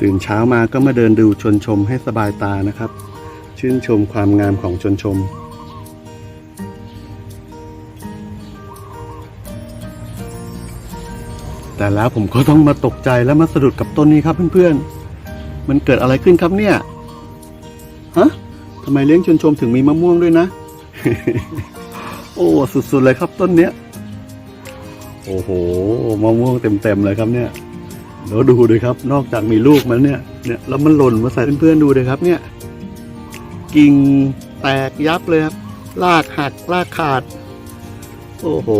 ตื่นเช้ามาก็มาเดินดูชนชมให้สบายตานะครับ ชื่นชมความงามของชนชม แต่แล้วผมก็ต้องมาตกใจและมาสะดุดกับต้นนี้ครับเพื่อนๆ มันเกิดอะไรขึ้นครับเนี่ยฮะทำไมเลี้ยงชนชมถึงมีมะม่วงด้วยนะ โอ้สุดๆเลยครับต้นเนี้ย โอ้โหมะม่วงเต็มๆเลยครับเนี่ย แล้วดูเลยครับ นอกจากมีลูกมันเนี่ยเนี่ยแล้วมันหล่นมาใส่เพื่อนๆดูเลยครับ เนี่ย กิ่งแตกยับเลยครับรากหักรากขาด โอ้โห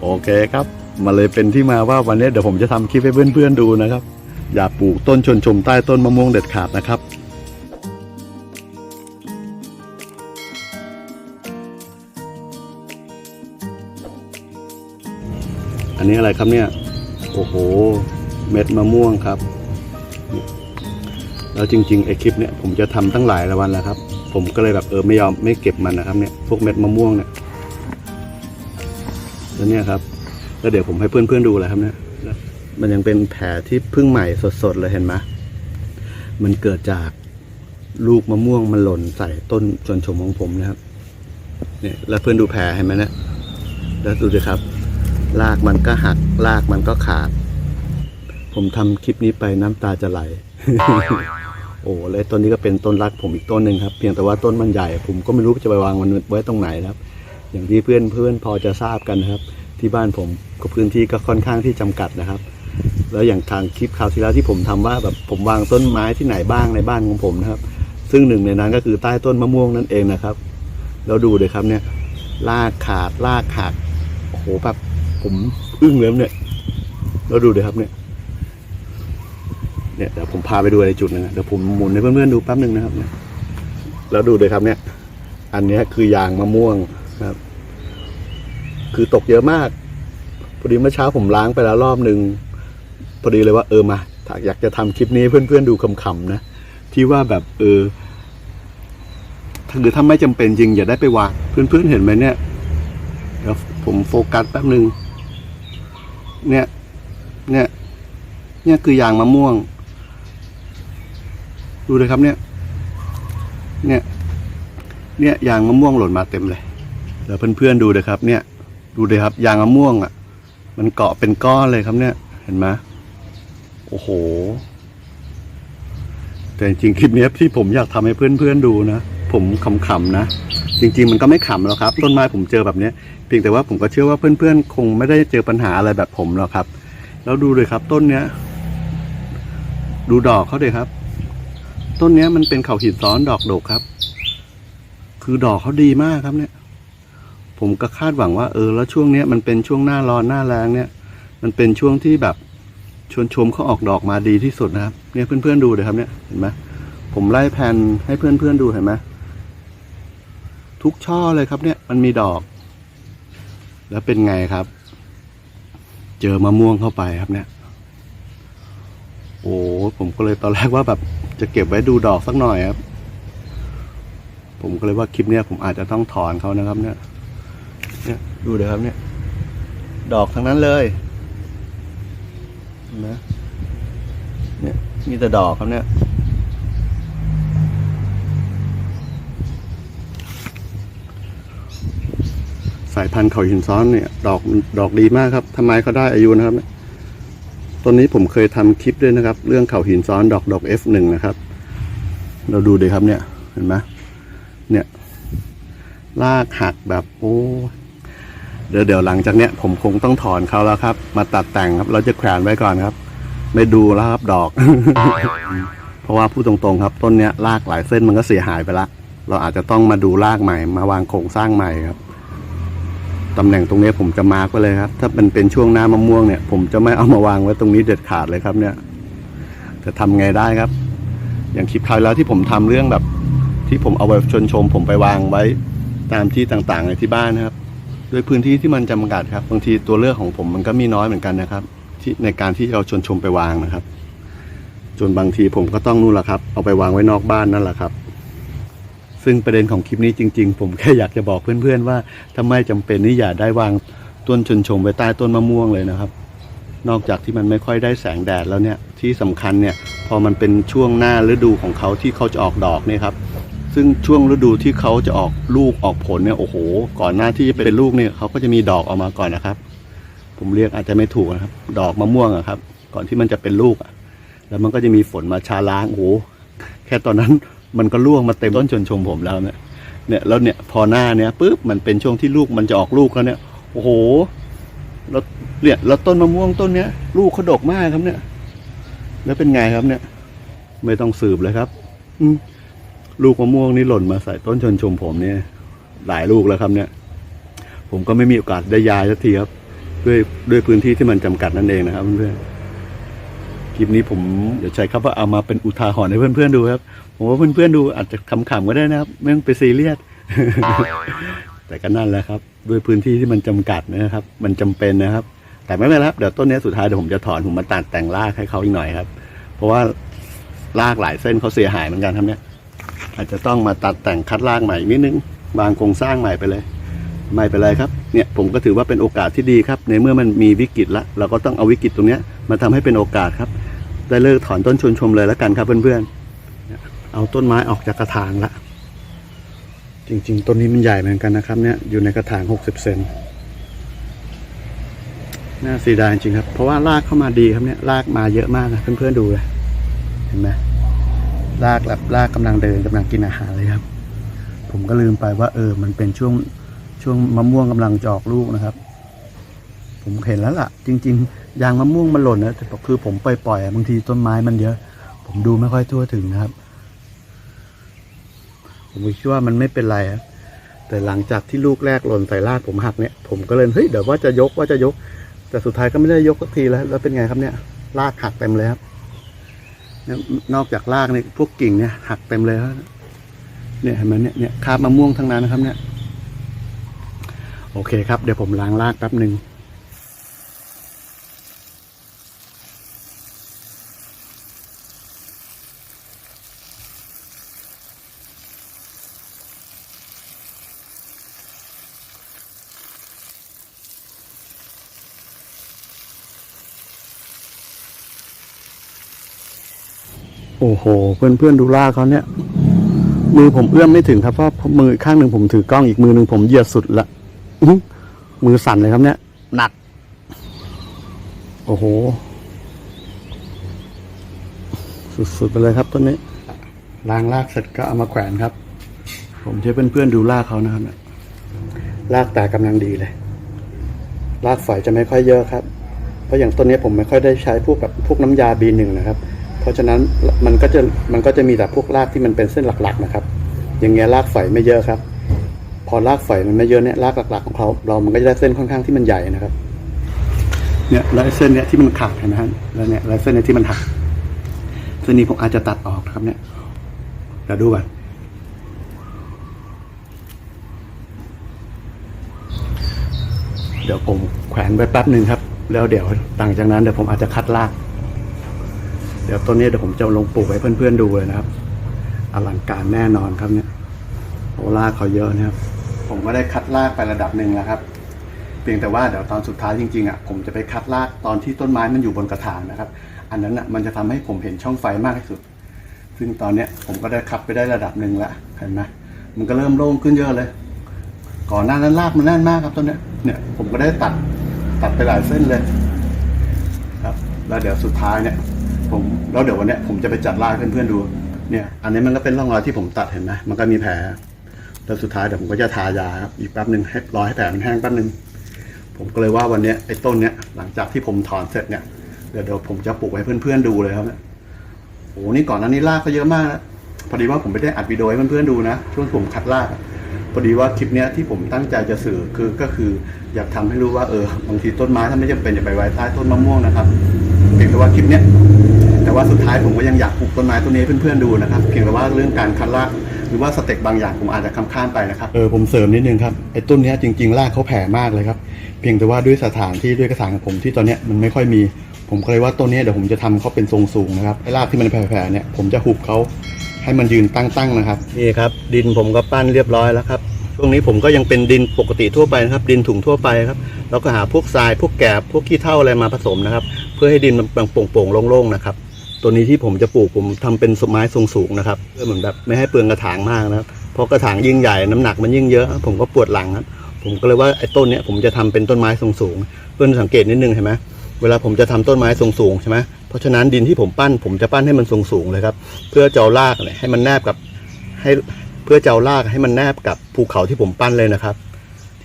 โอเคครับมาเลยเป็นที่มาว่าวันนี้เดี๋ยวผมจะทำคลิปให้เพื่อนๆดูนะครับ อย่าปลูกต้นชนชมใต้ต้นมะม่วงเด็ดขาดนะครับอันนี้อะไรครับเนี่ย โอ้โห เม็ดมะม่วงครับ แล้วจริงๆไอคลิปเนี่ยผมจะทำตั้งหลายละวันแล้วครับ ผมก็เลยแบบเออไม่ยอมไม่เก็บมันนะครับเนี่ยพวกเม็ดมะม่วงเนี่ยแล้วเนี่ยครับแล้วเดี๋ยวผมให้เพื่อนๆดูเลยครับเนี่ยมันยังเป็นแผลที่เพิ่งใหม่สดๆเลยเห็นไหมมันเกิดจากลูกมะม่วงมันหล่นใส่ต้นชวนชมของผมนะครับ เนี่ย แล้วเพื่อนดูแผลเห็นไหมเนี่ยแล้วดูสิครับ รากมันก็หักรากมันก็ขาด ผมทำคลิปนี้ไปน้ำตาจะไหล โอ้แล้วต้นนี้ก็เป็นต้นรักผมอีกต้นหนึ่งครับ เพียงแต่ว่าต้นมันใหญ่ ผมก็ไม่รู้จะไปวางมันไว้ตรงไหนครับ อย่างที่เพื่อนเพื่อนพอจะทราบกันนะครับ ที่บ้านผมก็พื้นที่ก็ค่อนข้างที่จำกัดนะครับ แล้วอย่างทางคลิปคราวที่แล้วที่ผมทำว่าแบบผมวางต้นไม้ที่ไหนบ้างในบ้านของผมนะครับ ซึ่งหนึ่งในนั้นก็คือใต้ต้นมะม่วงนั่นเองนะครับแล้วดูเลยครับเนี่ยรากขาดรากหักโอ้โหแบบ ผมอึ้งเลยเนี่ยแล้วดูเลยครับเนี่ยเนี่ยเดี๋ยวผมพาไปดูในจุดนึงนะเดี๋ยวผมหมุนให้เพื่อนๆดูแป๊บหนึ่งนะครับเนี่ยแล้วดูเลยครับเนี่ย อันนี้คือยางมะม่วงนะครับ คือตกเยอะมากพอดีเมื่อเช้าผมล้างไปแล้วรอบหนึ่งพอดีเลยว่าเออมาถ้าอยากจะทำคลิปนี้เพื่อนๆดูคำๆนะที่ว่าแบบเออถ้าคือถ้าไม่จำเป็นจริงอย่าได้ไปวางเพื่อนๆเห็นไหมเนี่ยเดี๋ยวผมโฟกัสแป๊บหนึ่ง เนี่ย เนี่ย เนี่ยคือยางมะม่วง ดูเลยครับเนี่ย เนี่ย เนี่ยยางมะม่วงหล่นมาเต็มเลยเดี๋ยวเพื่อนๆดูเลยครับ เนี่ย ดูเลยครับ ยางมะม่วงอะ มันเกาะเป็นก้อนเลยครับเนี่ย เห็นไหมโอ้โห แต่จริงคลิปนี้ที่ผมอยากทำให้เพื่อนๆดูนะ ผมขำๆนะ จริง ๆ มันก็ไม่ขำหรอกครับ ต้นไม้ผมเจอแบบเนี้ยเพียงแต่ว่าผมก็เชื่อว่าเพื่อนๆคงไม่ได้เจอปัญหาอะไรแบบผมหรอกครับ แล้วดูเลยครับต้นเนี้ย ดูดอกเขาเลยครับ ต้นเนี้ยมันเป็นเขาหินซ้อนดอกดกครับ คือดอกเขาดีมากครับเนี่ย ผมก็คาดหวังว่าเออแล้วช่วงเนี้ยมันเป็นช่วงหน้าร้อนหน้าแรงเนี่ย มันเป็นช่วงที่แบบชวนชมเขาออกดอกมาดีที่สุดนะครับ เนี่ยเพื่อนๆดูเลยครับเนี่ยเห็นไหมผมไล่แผ่นให้เพื่อนๆดูเห็นไหม ทุกช่อเลยครับเนี่ยมันมีดอก แล้วเป็นไงครับ เจอมะม่วงเข้าไปครับเนี่ย โอ้ผมก็เลยตอนแรกว่าแบบจะเก็บไว้ดูดอกสักหน่อยครับ ผมก็เลยว่าคลิปเนี้ยผมอาจจะต้องถอนเขานะครับเนี่ย เนี่ยดูเลยวครับเนี่ย ดอกทั้งนั้นเลยเห็นะเนี่ยมีแต่ดอกครับเนี่ย สายพันธุ์เขาหินซ้อนเนี่ย ดอกดอกดีมากครับทำไมเขาได้อายุนะครับตอนนี้ผมเคยทำคลิปด้วยนะครับ เรื่องเขาหินซ้อนดอกดอก F1 นะครับ เราดูดีครับเนี่ย เห็นไหมเนี่ยลากหักแบบโอ้เดี๋ยวเดี๋ยวหลังจากเนี้ยผมคงต้องถอนเขาแล้วครับ มาตัดแต่งครับ เราจะแขวนไว้ก่อนครับ ไม่ดูแล้วครับดอก เพราะว่าพูดตรงๆครับ ต้นเนี้ยรากหลายเส้นมันก็เสียหายไปละ เราอาจจะต้องมาดูรากใหม่ มาวางโครงสร้างใหม่ครับ ตำแหน่งตรงนี้ผมจะมาร์กไว้เลยครับ ถ้ามันเป็นช่วงหน้ามะม่วงเนี่ย ผมจะไม่เอามาวางไว้ตรงนี้เด็ดขาดเลยครับ เนี่ยจะทำไงได้ครับ อย่างคลิปคราวแล้วที่ผมทำเรื่องแบบ ที่ผมเอาไว้ชนชม ผมไปวางไว้ตามที่ต่างๆในที่บ้านนะครับด้วยพื้นที่ที่มันจำกัดครับบางทีตัวเลือกของผมมันก็มีน้อยเหมือนกันนะครับ ที่ในการที่เราชนชมไปวางนะครับ จนบางทีผมก็ต้องนู่นแหละครับ เอาไปวางไว้นอกบ้านนั่นแหละครับ ซึ่งประเด็นของคลิปนี้จริง ๆ ผมแค่อยากจะบอกเพื่อนๆว่าถ้าไม่จำเป็นนี่อย่าได้วางต้นชนชมไว้ใต้ต้นมะม่วงเลยนะครับ นอกจากที่มันไม่ค่อยได้แสงแดดแล้วเนี่ยที่สำคัญเนี่ยพอมันเป็นช่วงหน้าฤดูของเขาที่เขาจะออกดอกเนี่ยครับซึ่งช่วงฤดูที่เขาจะออกลูกออกผลเนี่ยโอ้โห ก่อนหน้าที่จะเป็นลูกเนี่ยเขาก็จะมีดอกออกมาก่อนนะครับ ผมเรียกอาจจะไม่ถูกนะครับ ดอกมะม่วงอะครับ ก่อนที่มันจะเป็นลูกอะแล้วมันก็จะมีฝนมาชาล้างโอ้โหแค่ตอนนั้น มันก็ร่วงมาเต็มต้นชนชมผมแล้วเนี่ยเนี่ยแล้วเนี่ยพอหน้าเนี่ยปุ๊บมันเป็นช่วงที่ลูกมันจะออกลูกแล้วเนี่ยโอ้โหแล้วเนี่ยแล้วต้นมะม่วงต้นเนี้ย ลูกเขาดกมากครับเนี่ย แล้วเป็นไงครับเนี่ย ไม่ต้องสืบเลยครับ อืมลูกมะม่วงนี่หล่นมาใส่ต้นชนชมผมเนี่ย หลายลูกแล้วครับเนี่ย ผมก็ไม่มีโอกาสได้ย้ายสักทีครับ ด้วยด้วยพื้นที่ที่มันจำกัดนั่นเองนะครับเพื่อนๆ คลิปนี้ผมเดี๋ยวใช้คำว่าเอามาเป็นอุทาหรณ์ให้เพื่อนๆดูครับ ผมว่าเพื่อนๆดูอาจจะขำๆก็ได้นะครับ ไม่ต้องไปซีเรียส แต่ก็นั่นแหละครับ ด้วยพื้นที่ที่มันจำกัดนะครับ มันจำเป็นนะครับ แต่ไม่เป็นไรครับเดี๋ยวต้นนี้สุดท้ายเดี๋ยวผมจะถอนผมมาตัดแต่งรากให้เขาอีกหน่อยครับ เพราะว่ารากหลายเส้นเขาเสียหายเหมือนกันครับเนี่ยอาจจะต้องมาตัดแต่งคัดรากใหม่นิดนึงวางโครงสร้างใหม่ไปเลย ไม่เป็นไรครับเนี่ยผมก็ถือว่าเป็นโอกาสที่ดีครับ ในเมื่อมันมีวิกฤตละเราก็ต้องเอาวิกฤตตรงเนี้ยมาทำให้เป็นโอกาสครับ ได้เลิกถอนต้นชวนชมเลยแล้วกันครับเพื่อนๆ เอาต้นไม้ออกจากกระถางละ จริง ๆ ต้นนี้มันใหญ่เหมือนกันนะครับเนี่ยอยู่ในกระถางหกสิบเซนน่าเสียดายจริงครับ เพราะว่ารากเข้ามาดีครับเนี่ยรากมาเยอะมากนะเพื่อนๆดูเลยเห็นไหมลากแบบลากกำลังเดินกำลังกินอาหารเลยครับ ผมก็ลืมไปว่า เออ มันเป็นช่วงช่วงมะม่วงกำลังจะออกลูกนะครับ ผมเห็นแล้วล่ะ จริง ๆ ยางมะม่วงมันหล่นนะแต่คือผมปล่อยๆบางทีต้นไม้มันเยอะ ผมดูไม่ค่อยทั่วถึงนะครับ ผมคิดว่ามันไม่เป็นไรครับแต่หลังจากที่ลูกแรกหล่นใส่รากผมหักเนี่ยผมก็เลยเฮ้ยเดี๋ยวว่าจะยกว่าจะยก แต่สุดท้ายก็ไม่ได้ยกสักทีแล้ว แล้วเป็นไงครับเนี่ยรากหักเต็มเลยครับเนี่ยนอกจากรากเนี่ยพวกกิ่งเนี่ยหักเต็มเลยครับเนี่ยเห็นไหมเนี่ยเนี่ยคาบมะม่วงทั้งนั้นนะครับเนี่ย โอเคครับ เดี๋ยวผมล้างรากแป๊บหนึ่ง โอ้โห เพื่อนเพื่อนๆดูรากเขาเนี่ย มือผมเอื้อมไม่ถึงครับเพราะมือข้างหนึ่งผมถือกล้องอีกมือหนึ่งผมเหยียดสุดละอื้อหือมือสั่นเลยครับเนี่ยหนัก โอ้โห สุดๆไปเลยครับต้นนี้ล้างรากเสร็จก็เอามาแขวนครับ ผมจะให้เพื่อนๆดูรากเขานะครับเนี่ยรากแต่กำลังดีเลยรากฝอยจะไม่ค่อยเยอะครับ เพราะอย่างต้นนี้ผมไม่ค่อยได้ใช้พวกแบบพวกน้ำยา B1 นะครับเพ ราะฉะนั้นมันก็จะมันก็จะมีแต่พวกรากที่มันเป็นเส้นหลักๆนะครับ อย่างเงี้ยรากฝอยไม่เยอะครับ พอรากฝอยมันไม่เยอะเนี่ยรากหลัก ๆ ของเขาเรามันก็จะได้เส้นค่อนข้างที่มันใหญ่นะครับ เนี่ยแล้วเส้นเนี้ยที่มันขาดเห็นไหมฮะแล้วเนี่ยแล้วเส้นเนี้ยที่มันหักเส้นนี้ผมอาจจะตัดออกนะครับ เนี่ยเดี๋ยวดูก่อนเดี๋ยวผมแขวนไว้แป๊บหนึ่งครับ แล้วเดี๋ยวหลังจากนั้นเดี๋ยวผมอาจจะคัดราก เดี๋ยวต้นนี้เดี๋ยวผมจะลงปลูกให้เพื่อนๆดูเลยนะครับ อลังการแน่นอนครับเนี่ยโอ้รากเขาเยอะนะครับ ผมก็ได้คัดรากไประดับหนึ่งแล้วครับ เพียงแต่ว่าเดี๋ยวตอนสุดท้ายจริงๆอะผมจะไปคัดรากตอนที่ต้นไม้มันอยู่บนกระถางนะครับ อันนั้นอะมันจะทำให้ผมเห็นช่องไฟมากที่สุด ซึ่งตอนเนี้ยผมก็ได้คัดไปได้ระดับหนึ่งแล้วเห็นไหมมันก็เริ่มโล่งขึ้นเยอะเลย ก่อนหน้านั้นรากมันแน่นมากครับต้นเนี้ยเนี่ยผมก็ได้ตัดตัดไปหลายเส้นเลยครับ แล้วเดี๋ยวสุดท้ายเนี่ย ผมแล้วเดี๋ยววันเนี้ยผมจะไปจัดรากให้เพื่อนๆดู เนี่ย อันนี้มันก็เป็นร่องรอยที่ผมตัดเห็นไหมมันก็มีแผลแล้วสุดท้ายเดี๋ยวผมก็จะทายาครับอีกแป๊บหนึ่งให้รอให้แผลมันแห้งแป๊บหนึ่งผมก็เลยว่าวันเนี้ยไอ้ต้นเนี้ยหลังจากที่ผมถอนเสร็จเนี่ยเดี๋ยวเดี๋ยวผมจะปลูกให้เพื่อนๆดูเลยครับเนี่ยโอ้โหนี่ก่อนหน้านี้รากก็เยอะมากนะพอดีว่าผมไม่ได้อัดวิดีโอให้เพื่อนๆดูนะช่วงผมคัดรากพอดีว่าคลิปเนี้ยที่ผมตั้งใจจะสื่อคือก็คืออยากทำให้รู้ว่าเออบางทีต้นไม้ถ้าไม่จำเป็นอย่าไปไว้ใต้ต้นมะม่วงนะครับเพียงแต่ว่าคลิปเนี้ย ว่าสุดท้ายผมก็ยังอยากปลูกต้นไม้ต้นนี้ให้เพื่อนๆดูนะครับ เพียงแต่ว่าเรื่องการคัดรากหรือว่าสเต็ปบางอย่างผมอาจจะคำข้ามไปนะครับ เออผมเสริมนิดนึงครับไอ้ต้นเนี้ยจริงๆรากเขาแผ่มากเลยครับ เพียงแต่ว่าด้วยสถานที่ด้วยกระถางของผมที่ตอนเนี้ยมันไม่ค่อยมี ผมก็เลยว่าต้นเนี้ยเดี๋ยวผมจะทำเขาเป็นทรงสูงนะครับไอ้รากที่มันแผ่ๆเนี่ยผมจะหุบเขาให้มันยืนตั้งๆนะครับ นี่ครับ ดินผมก็ปั้นเรียบร้อยแล้วครับช่วงนี้ผมก็ยังเป็นดินปกติทั่วไปนะครับ ดินถุงทั่วไปครับแล้วก็หาพวกทรายพวกแกบพวกขี้เถ้าอะไรมาผสมนะครับ เพื่อให้ดินมันโปร่งๆโล่งๆนะครับ ตัวนี้ที่ผมจะปลูกผมทำเป็นไม้ทรงสูงนะครับเพื่อเหมือนแบบไม่ให้เปลืองกระถางมากนะครับเพราะกระถางยิ่งใหญ่น้ำหนักมันยิ่งเยอะ ผมก็ปวดหลังครับผมก็เลยว่าไอ้ต้นเนี้ยผมจะทำเป็นต้นไม้ทรงสูง เพื่อนสังเกตนิดนึงเห็นไหมเวลาผมจะทำต้นไม้ทรงสูงใช่ไหมเพราะฉะนั้นดินที่ผมปั้นผมจะปั้นให้มันทรงสูงเลยครับ เพื่อจะเอารากเนี่ยให้มันแนบกับให้เพื่อจะเอารากให้มันแนบกับภูเขาที่ผมปั้นเลยนะครับ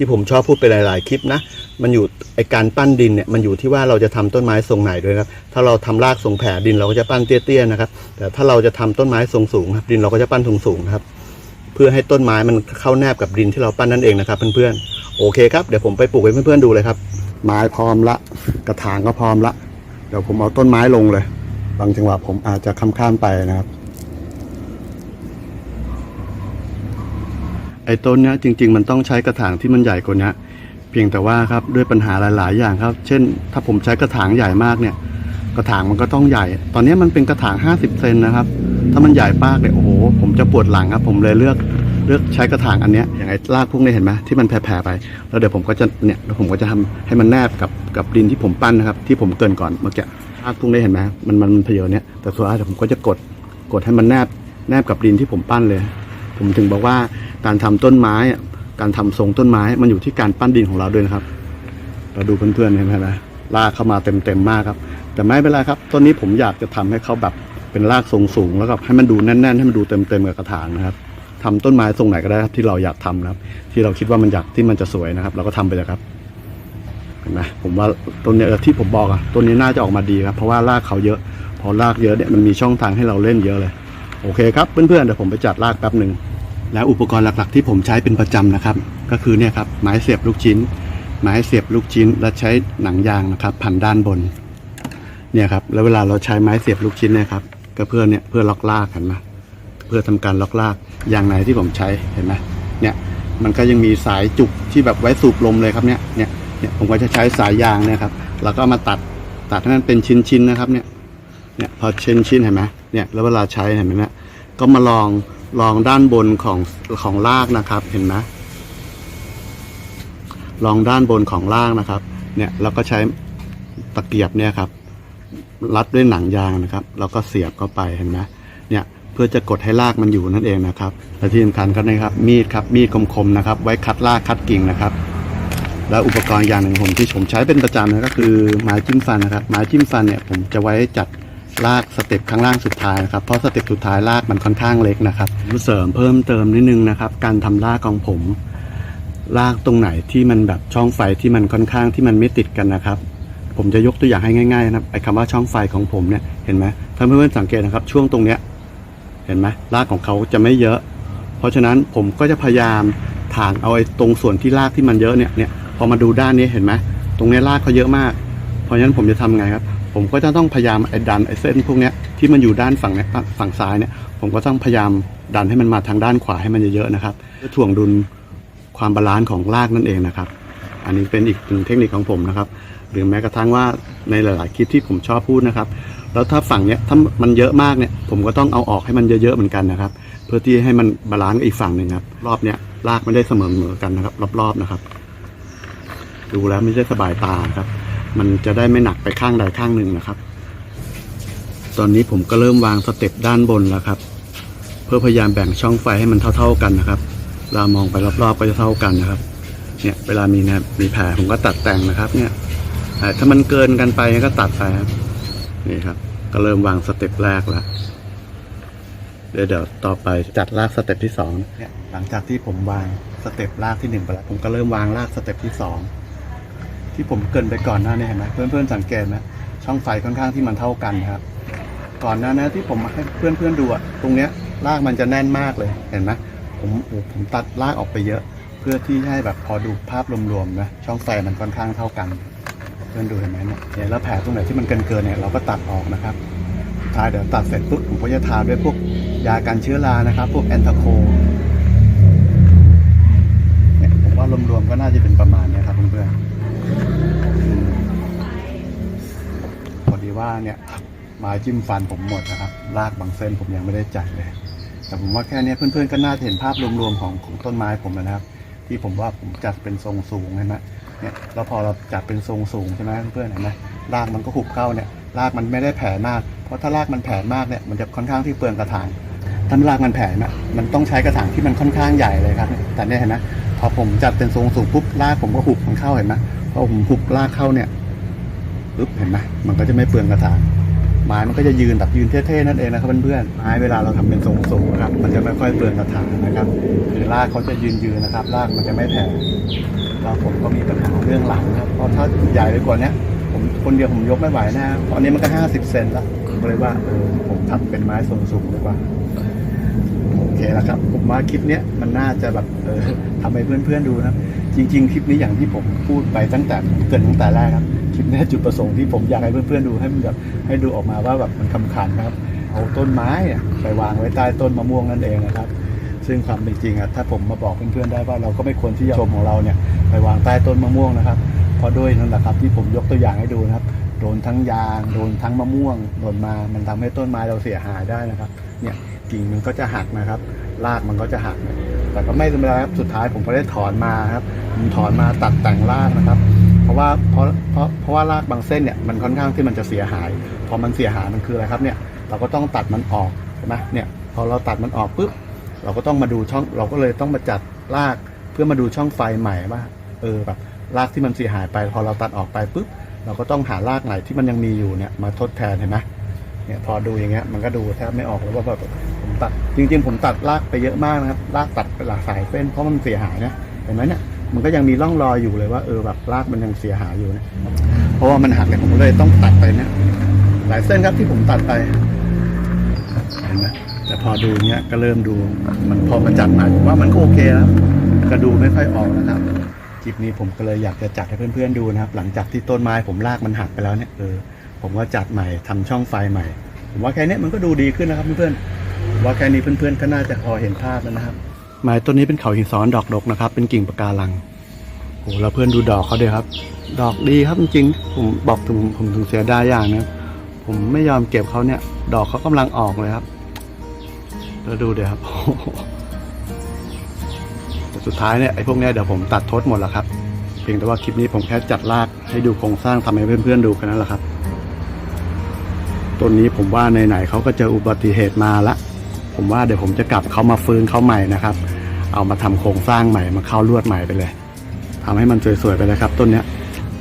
ที่ผมชอบพูดไปหลาย ๆ คลิปนะ มันอยู่ไอการปั้นดินเนี่ยมันอยู่ที่ว่าเราจะทำต้นไม้ทรงไหนด้วยครับ ถ้าเราทำรากทรงแผ่ดินเราก็จะปั้นเตี้ย ๆ นะครับ แต่ถ้าเราจะทำต้นไม้ทรงสูงครับดินเราก็จะปั้นทรงสูงครับ เพื่อให้ต้นไม้มันเข้าแนบกับดินที่เราปั้นนั่นเองนะครับเพื่อน ๆ โอเคครับเดี๋ยวผมไปปลูกให้เพื่อน ๆ ดูเลยครับ ไม้พร้อมละ กระถางก็พร้อมละ เดี๋ยวผมเอาต้นไม้ลงเลย บางจังหวะผมอาจจะข้ามๆไปนะครับ อ้ต้นเนี้ยจริง ๆ มันต้องใช้กระถางที่มันใหญ่กว่านี้เพียงแต่ว่าครับด้วยปัญหาหลาย ๆ อย่างครับ เช่น ถ้าผมใช้กระถางใหญ่มากเนี่ย กระถางมันก็ต้องใหญ่ ตอนนี้มันเป็นกระถาง 50 เซนนะครับ ถ้ามันใหญ่มากเนี่ยโอ้โหผมจะปวดหลังครับ ผมเลยเลือกเลือกใช้กระถางอันเนี้ยอย่างไอ้รากพวกนี้เห็นไหมที่มันแผ่ๆไป แล้วเดี๋ยวผมก็จะเนี่ยแล้วผมก็จะทำให้มันแนบกับกับดินที่ผมปั้นนะครับ ที่ผมเกินก่อนเมื่อกี้รากพวกนี้เห็นไหมมันมันเพเยอเนี่ยแต่ส่วนมากเดี๋ยวผมก็จะกดกดให้มันแนบแนบกับดินที่ผมปั้นเลย ผมถึงบอกว่า การทำต้นไม้ การทำทรงต้นไม้ มันอยู่ที่การปั้นดินของเราด้วยนะครับ เราดูเพื่อนๆเห็นไหมนะลากเข้ามาเต็มๆมากครับ แต่ไม่เป็นไรครับต้นนี้ผมอยากจะทำให้เขาแบบเป็นรากทรงสูงแล้วก็ให้มันดูแน่นๆ ให้มันดูเต็มๆกับกระถางนะครับทำต้นไม้ทรงไหนก็ได้ครับที่เราอยากทำนะครับ ที่เราคิดว่ามันอยากที่มันจะสวยนะครับ เราก็ทำไปเลยครับเห็นไหมผมว่าต้นเนี้ยที่ผมบอกอะต้นนี้น่าจะออกมาดีครับ เพราะว่ารากเขาเยอะ พอรากเยอะเนี่ยมันมีช่องทางให้เราเล่นเยอะเลย โอเคครับเพื่อนๆเดี๋ยวผมไปจัดรากแป๊บหนึ่ง แล้วอุปกรณ์หลักๆ ที่ผมใช้เป็นประจำนะครับ ก็คือเนี่ยครับไม้เสียบลูกชิ้น ไม้เสียบลูกชิ้น และใช้หนังยางนะครับพันด้านบนเนี่ยครับแล้วเวลาเราใช้ไม้เสียบลูกชิ้นเนี่ยครับก็เพื่อเนี่ยเพื่อล็อกลากเห็นไหมเพื่อทำการล็อกลากอย่างไหนที่ผมใช้เห็นไหมเนี่ยมันก็ยังมีสายจุกที่แบบไว้สูบลมเลยครับเนี่ยเนี่ยเนี่ยผมก็จะใช้สายยางเนี่ยครับแล้วก็มาตัดตัดให้มันเป็นชิ้นๆนะครับเนี่ยเนี่ยพอชิ้นชิ้นเห็นไหมเนี่ยแล้วเวลาใช้เห็นไหมเนี่ยก็มาลอง ลองด้านบนของของลากนะครับเห็นไหมลองด้านบนของลากนะครับ เนี่ยเราก็ใช้ตะเกียบเนี่ยครับ รัดด้วยหนังยางนะครับ แล้วก็เสียบเข้าไปเห็นไหมเนี่ยเพื่อจะกดให้รากมันอยู่นั่นเองนะครับและที่สำคัญก็นะครับ มีดครับมีดคมๆนะครับ ไว้คัดรากคัดกิ่งนะครับ แล้วอุปกรณ์อย่างหนึ่งผมที่ผมใช้เป็นประจำนะก็คือไม้จิ้มฟันนะครับ ไม้จิ้มฟันเนี่ยผมจะไว้จัด รากสเต็ปข้างล่างสุดท้ายนะครับ เพราะสเต็ปสุดท้ายรากมันค่อนข้างเล็กนะครับเสริมเพิ่มเติมนิดนึงนะครับ การทำรากของผมรากตรงไหนที่มันแบบช่องไฟที่มันค่อนข้างที่มันไม่ติดกันนะครับ ผมจะยกตัวอย่างให้ง่ายๆนะครับไอ้คำว่าช่องไฟของผมเนี่ยเห็นไหมถ้าเพื่อนๆสังเกตนะครับ ช่วงตรงเนี้ยเห็นไหมรากของเขาจะไม่เยอะ เพราะฉะนั้นผมก็จะพยายามถางเอาไอ้ตรงส่วนที่รากที่มันเยอะเนี่ยเนี่ยพอมาดูด้านนี้เห็นไหมตรงนี้ยรากเขาเยอะมาก เพราะฉะนั้นผมจะทำไงครับ ผมก็จะต้องพยายามไอ้ดันไอ้เส้นพวกเนี้ยที่มันอยู่ด้านฝั่งเนี้ยฝั่งซ้ายเนี่ยผมก็ต้องพยายามดันให้มันมาทางด้านขวาให้มันเยอะๆนะครับเพื่อถ่วงดุลความบาลานซ์ของรากนั่นเองนะครับ อันนี้เป็นอีกหนึ่งเทคนิคของผมนะครับ หรือแม้กระทั่งว่าในหลาย ๆ คลิปที่ผมชอบพูดนะครับ แล้วถ้าฝั่งเนี้ยถ้ามันเยอะมากเนี่ย ผมก็ต้องเอาออกให้มันเยอะ ๆ เหมือนกันนะครับ เพื่อที่ให้มันบาลานซ์กับอีกฝั่งหนึ่งครับ รอบเนี้ยรากไม่ได้เสมอเหมือกันนะครับ รอบ ๆ นะครับ ดูแล้วไม่ได้สบายตาครับ มันจะได้ไม่หนักไปข้างใดข้างหนึ่งนะครับ ตอนนี้ผมก็เริ่มวางสเต็ปด้านบนแล้วครับ เพื่อพยายามแบ่งช่องไฟให้มันเท่า ๆกันนะครับเวลามองไปรอบๆก็จะเท่ากันนะครับ เนี่ยเวลามีนะมีแผลผมก็ตัดแต่งนะครับ เนี่ยถ้ามันเกินกันไปก็ตัดไปครับนี่ครับ ก็เริ่มวางสเต็ปแรกแล้วเดี๋ยวเดี๋ยวต่อไปจัดลากสเต็ปที่สองเนี่ยหลังจากที่ผมวางสเต็ปลากที่หนึ่งไปแล้วผมก็เริ่มวางลากสเต็ปที่สอง ที่ผมเกินไปก่อนหน้านี้เห็นไหมเพื่อนๆสังเกตไหมช่องไฟค่อนข้างที่มันเท่ากันครับ ก่อนหน้านี้ที่ผมให้เพื่อนๆดูอะตรงเนี้ยลากมันจะแน่นมากเลยเห็นไหมผมผมตัดลากออกไปเยอะ เพื่อที่ให้แบบพอดูภาพรวมๆนะช่องไฟมันค่อนข้างเท่ากันเพื่อนดูเห็นไหมเนี่ยแล้วแผลตรงไหนที่มันเกินเกินๆเนี่ยเราก็ตัดออกนะครับท้ายเดี๋ยวตัดเสร็จปุ๊บผมก็จะทาด้วยพวกยากันเชื้อรานะครับ พวกแอนทาโคเนี่ยผมว่ารวมๆก็น่าจะเป็นประมาณนี้ครับเพื่อนๆ พอดีว่าเนี่ยม้จิ้มฟันผมหมดนะครับ รากบางเส้นผมยังไม่ได้จัดเลย แต่ผมว่าแค่เนี้ยเพื่อนๆก็น่าจะเห็นภาพรวมๆของของต้นไม้ผมแล้วนะครับ ที่ผมว่าผมจัดเป็นทรงสูงใช่ไหมเนี่ยแล้วพอเราจัดเป็นทรงสูงใช่ไหมเพื่อนๆเห็นไหมรากมันก็หุบเข้าเนี่ยรากมันไม่ได้แผ่มาก เพราะถ้ารากมันแผ่มากเนี่ยมันจะค่อนข้างที่เปลืองกระถางถ้ารากมันแผ่นะมันต้องใช้กระถางที่มันค่อนข้างใหญ่เลยครับ แต่เนี่ยเห็นไหมพอผมจัดเป็นทรงสูงปุ๊บรากผมก็หุบมันเข้าเห็นไหม พอผมหุบรากเข้าเนี่ยปุ๊บเห็นไหมมันก็จะไม่เปลืองกระถางไม้มันก็จะยืนแบบยืนเท่ๆนั่นเองนะครับเพื่อนๆไม้เวลาเราทำเป็นทรงสูงๆนะครับมันจะไม่ค่อยเปลืองกระถางนะครับคือรากเขาจะยืนๆนะครับรากมันจะไม่แผ่แล้วผมก็มีปัญหาเรื่องหลังครับเพราะถ้าใหญ่ไปกว่านี้ผมคนเดียวผมยกไม่ไหวนะตอนนี้มันก็ห้าสิบเซนแล้วก็เลยว่าเออผมทำเป็นไม้ทรงสูงดีกว่าโอเคแล้วครับ ผมว่าคลิปเนี้ยมันน่าจะแบบเออทำให้เพื่อนๆดูนะ จริง ๆ คลิปนี้อย่างที่ผมพูดไปตั้งแต่เกินตั้งแต่แรกครับ คลิปนี้จุดประสงค์ที่ผมอยากให้เพื่อนๆดูให้มันแบบให้ดูออกมาว่าแบบมันคำขันนะครับ เอาต้นไม้ไปวางไว้ใต้ต้นมะม่วงนั่นเองนะครับ ซึ่งความเป็นจริงอะถ้าผมมาบอกเพื่อนๆได้ว่าเราก็ไม่ควรที่จะชมของเราเนี่ยไปวางใต้ต้นมะม่วงนะครับ เพราะด้วยนั่นแหละครับที่ผมยกตัวอย่างให้ดูนะครับโดนทั้งยางโดนทั้งมะม่วงโดนมา มันทำให้ต้นไม้เราเสียหายได้นะครับ เนี่ยกิ่งมันก็จะหักนะครับ รากมันก็จะหักนะ แต่ก็ไม่เป็นไรครับสุดท้ายผมก็ได้ถอนมาครับผมถอนมาตัดแต่งรากนะครับ เพราะว่าเพราะเพราะเพราะว่ารากบางเส้นเนี่ยมันค่อนข้างที่มันจะเสียหาย พอมันเสียหายมันคืออะไรครับเนี่ย เราก็ต้องตัดมันออกใช่ไหมเนี่ยพอเราตัดมันออกปุ๊บเราก็ต้องมาดูช่องเราก็เลยต้องมาจัดรากเพื่อมาดูช่องไฟใหม่ว่าเออแบบรากที่มันเสียหายไป พอเราตัดออกไปปุ๊บเราก็ต้องหารากไหนที่มันยังมีอยู่เนี่ยมาทดแทนเห็นไหมเนี่ยพอดูอย่างเงี้ยมันก็ดูแทบไม่ออกแล้วว่าแบบผม ตัดจริง ๆ ผมตัดรากไปเยอะมากนะครับรากตัดไปหลายสายเส้นเพราะมันเสียหายนะเห็นไหมเนี่ยมันก็ยังมีร่องรอยอยู่เลยว่าเออแบบรากมันยังเสียหายอยู่นะเพราะว่ามันหักเนี่ยผมเลยต้องตัดไปเนี่ยหลายเส้นครับที่ผมตัดไปเห็นไหมแต่พอดูเนี้ยก็เริ่มดูมันพอมาจัดมาผมว่ามันก็โอเคแล้วก็ดูไม่ค่อยออกนะครับคลิปนี้ผมก็เลยอยากจะจัดให้เพื่อนๆดูนะครับ หลังจากที่ต้นไม้ผมลากมันหักไปแล้วเนี่ยเออผมก็จัดใหม่ทำช่องไฟใหม่ ผมว่าแค่นี้มันก็ดูดีขึ้นนะครับเพื่อนๆ ผมว่าแค่นี้เพื่อนๆก็น่าจะพอเห็นภาพแล้วนะครับ ไม้ต้นนี้เป็นเขาหินซ้อนดอกดกนะครับ เป็นกิ่งปะการังโอ้แล้วเพื่อนดูดอกเขาเดียครับ ดอกดีครับจริงๆผมบอกถึงผมถึงเสียดายอย่างนะผมไม่ยอมเก็บเขาเนี่ย ดอกเขากำลังออกเลยครับแล้วดูเดี๋ยวครับแต่สุดท้ายเนี่ยไอ้พวกเนี้ยเดี๋ยวผมตัดทดหมดแล้วครับ เพียงแต่ว่าคลิปนี้ผมแค่จัดรากให้ดูโครงสร้างทำให้เพื่อนๆดูแค่นั้นแหละครับต้นนี้ผมว่าไหนๆเขาก็เจออุบัติเหตุมาละ ผมว่าเดี๋ยวผมจะกลับเขามาฟื้นเขาใหม่นะครับ เอามาทำโครงสร้างใหม่มาเข้าลวดใหม่ไปเลยทำให้มันสวยๆไปเลยครับต้นเนี้ย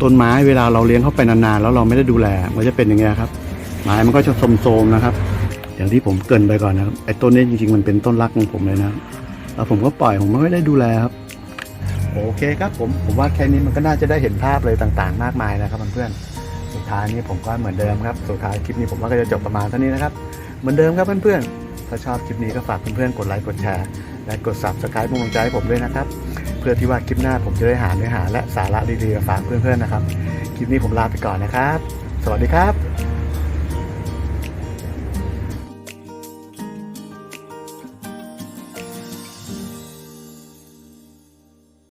ต้นไม้เวลาเราเลี้ยงเข้าไปนานๆแล้วเราไม่ได้ดูแลมันจะเป็นอย่างเงี้ยครับไม้มันก็จะโทมๆนะครับ อย่างที่ผมเกินไปก่อนนะครับไอ้ต้นนี้จริงๆมันเป็นต้นรักของผมเลยนะครับแล้วผมก็ปล่อยผมไม่ได้ดูแลครับโอเคครับผมผมว่าแค่นี้มันก็น่าจะได้เห็นภาพเลยต่างๆ มากมายนะครับเพื่อนๆสุดท้ายนี้ผมก็เหมือนเดิมครับ สุดท้ายคลิปนี้ผมว่าก็จะจบประมาณเท่านี้นะครับ เหมือนเดิมครับเพื่อนๆ ถ้าชอบคลิปนี้ก็ฝากเพื่อนๆกดไลค์กดแชร์และกด subscribe เป็นกำลังใจให้ผมด้วยนะครับ เพื่อที่ว่าคลิปหน้าผมจะได้หาเนื้อหาและสาระดีๆมาฝากเพื่อนๆนะครับ คลิปนี้ผมลาไปก่อนนะครับ สวัสดีครับ